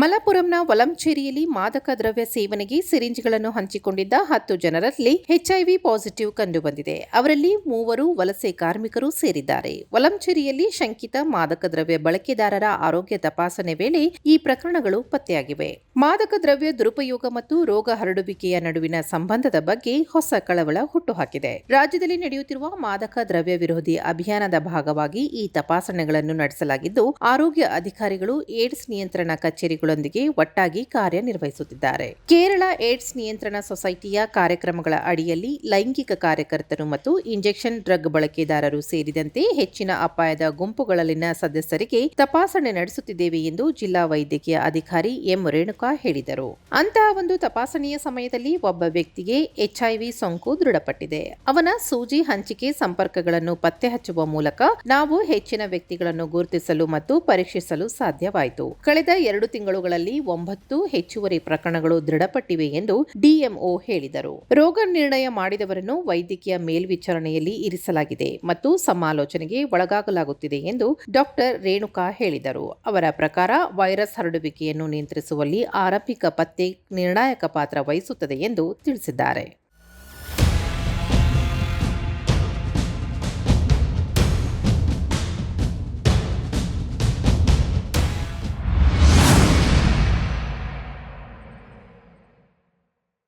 ಮಲಪುರಂನ ವಲಂಚೇರಿಯಲ್ಲಿ ಮಾದಕ ದ್ರವ್ಯ ಸೇವನೆಗೆ ಸಿರಿಂಜ್ಗಳನ್ನು ಹಂಚಿಕೊಂಡಿದ್ದ ಹತ್ತು ಜನರಲ್ಲಿ ಎಚ್ಐವಿ ಪಾಸಿಟಿವ್ ಕಂಡುಬಂದಿದೆ. ಅವರಲ್ಲಿ ಮೂವರು ವಲಸೆ ಕಾರ್ಮಿಕರು ಸೇರಿದ್ದಾರೆ. ವಲಂಚೇರಿಯಲ್ಲಿ ಶಂಕಿತ ಮಾದಕ ದ್ರವ್ಯ ಬಳಕೆದಾರರ ಆರೋಗ್ಯ ತಪಾಸಣೆ ವೇಳೆ ಈ ಪ್ರಕರಣಗಳು ಪತ್ತೆಯಾಗಿವೆ. ಮಾದಕ ದ್ರವ್ಯ ದುರುಪಯೋಗ ಮತ್ತು ರೋಗ ಹರಡುವಿಕೆಯ ನಡುವಿನ ಸಂಬಂಧದ ಬಗ್ಗೆ ಹೊಸ ಕಳವಳ ಹುಟ್ಟುಹಾಕಿದೆ. ರಾಜ್ಯದಲ್ಲಿ ನಡೆಯುತ್ತಿರುವ ಮಾದಕ ದ್ರವ್ಯ ವಿರೋಧಿ ಅಭಿಯಾನದ ಭಾಗವಾಗಿ ಈ ತಪಾಸಣೆಗಳನ್ನು ನಡೆಸಲಾಗಿದ್ದು, ಆರೋಗ್ಯ ಅಧಿಕಾರಿಗಳು ಏಡ್ಸ್ ನಿಯಂತ್ರಣ ಕಚೇರಿಗಳೊಂದಿಗೆ ಒಟ್ಟಾಗಿ ಕಾರ್ಯನಿರ್ವಹಿಸುತ್ತಿದ್ದಾರೆ. ಕೇರಳ ಏಡ್ಸ್ ನಿಯಂತ್ರಣ ಸೊಸೈಟಿಯ ಕಾರ್ಯಕ್ರಮಗಳ ಅಡಿಯಲ್ಲಿ ಲೈಂಗಿಕ ಕಾರ್ಯಕರ್ತರು ಮತ್ತು ಇಂಜೆಕ್ಷನ್ ಡ್ರಗ್ ಬಳಕೆದಾರರು ಸೇರಿದಂತೆ ಹೆಚ್ಚಿನ ಅಪಾಯದ ಗುಂಪುಗಳಲ್ಲಿನ ಸದಸ್ಯರಿಗೆ ತಪಾಸಣೆ ನಡೆಸುತ್ತಿದ್ದೇವೆ ಎಂದು ಜಿಲ್ಲಾ ವೈದ್ಯಕೀಯ ಅಧಿಕಾರಿ ಎಂ ರೇಣುಕಾ ಹೇಳಿದರು. ಅಂತಹ ಒಂದು ತಪಾಸಣೆಯ ಸಮಯದಲ್ಲಿ ಒಬ್ಬ ವ್ಯಕ್ತಿಗೆ ಎಚ್ಐವಿ ಸೋಂಕು ದೃಢಪಟ್ಟಿದೆ. ಅವನ ಸೂಜಿ ಹಂಚಿಕೆ ಸಂಪರ್ಕಗಳನ್ನು ಪತ್ತೆ ಹಚ್ಚುವ ಮೂಲಕ ನಾವು ಹೆಚ್ಚಿನ ವ್ಯಕ್ತಿಗಳನ್ನು ಗುರುತಿಸಲು ಮತ್ತು ಪರೀಕ್ಷಿಸಲು ಸಾಧ್ಯವಾಯಿತು. ಕಳೆದ ಎರಡು ತಿಂಗಳುಗಳಲ್ಲಿ ಒಂಬತ್ತು ಹೆಚ್ಚುವರಿ ಪ್ರಕರಣಗಳು ದೃಢಪಟ್ಟಿವೆ ಎಂದು ಡಿಎಂಒ ಹೇಳಿದರು. ರೋಗ ನಿರ್ಣಯ ಮಾಡಿದವರನ್ನು ವೈದ್ಯಕೀಯ ಮೇಲ್ವಿಚಾರಣೆಯಲ್ಲಿ ಇರಿಸಲಾಗಿದೆ ಮತ್ತು ಸಮಾಲೋಚನೆಗೆ ಒಳಗಾಗಲಾಗುತ್ತಿದೆ ಎಂದು ಡಾಕ್ಟರ್ ರೇಣುಕಾ ಹೇಳಿದರು. ಅವರ ಪ್ರಕಾರ ವೈರಸ್ ಹರಡುವಿಕೆಯನ್ನು ನಿಯಂತ್ರಿಸುವಲ್ಲಿ ಆರಂಭಿಕ ಪತ್ತೆ ನಿರ್ಣಾಯಕ ಪಾತ್ರ ವಹಿಸುತ್ತದೆ ಎಂದು ತಿಳಿಸಿದ್ದಾರೆ.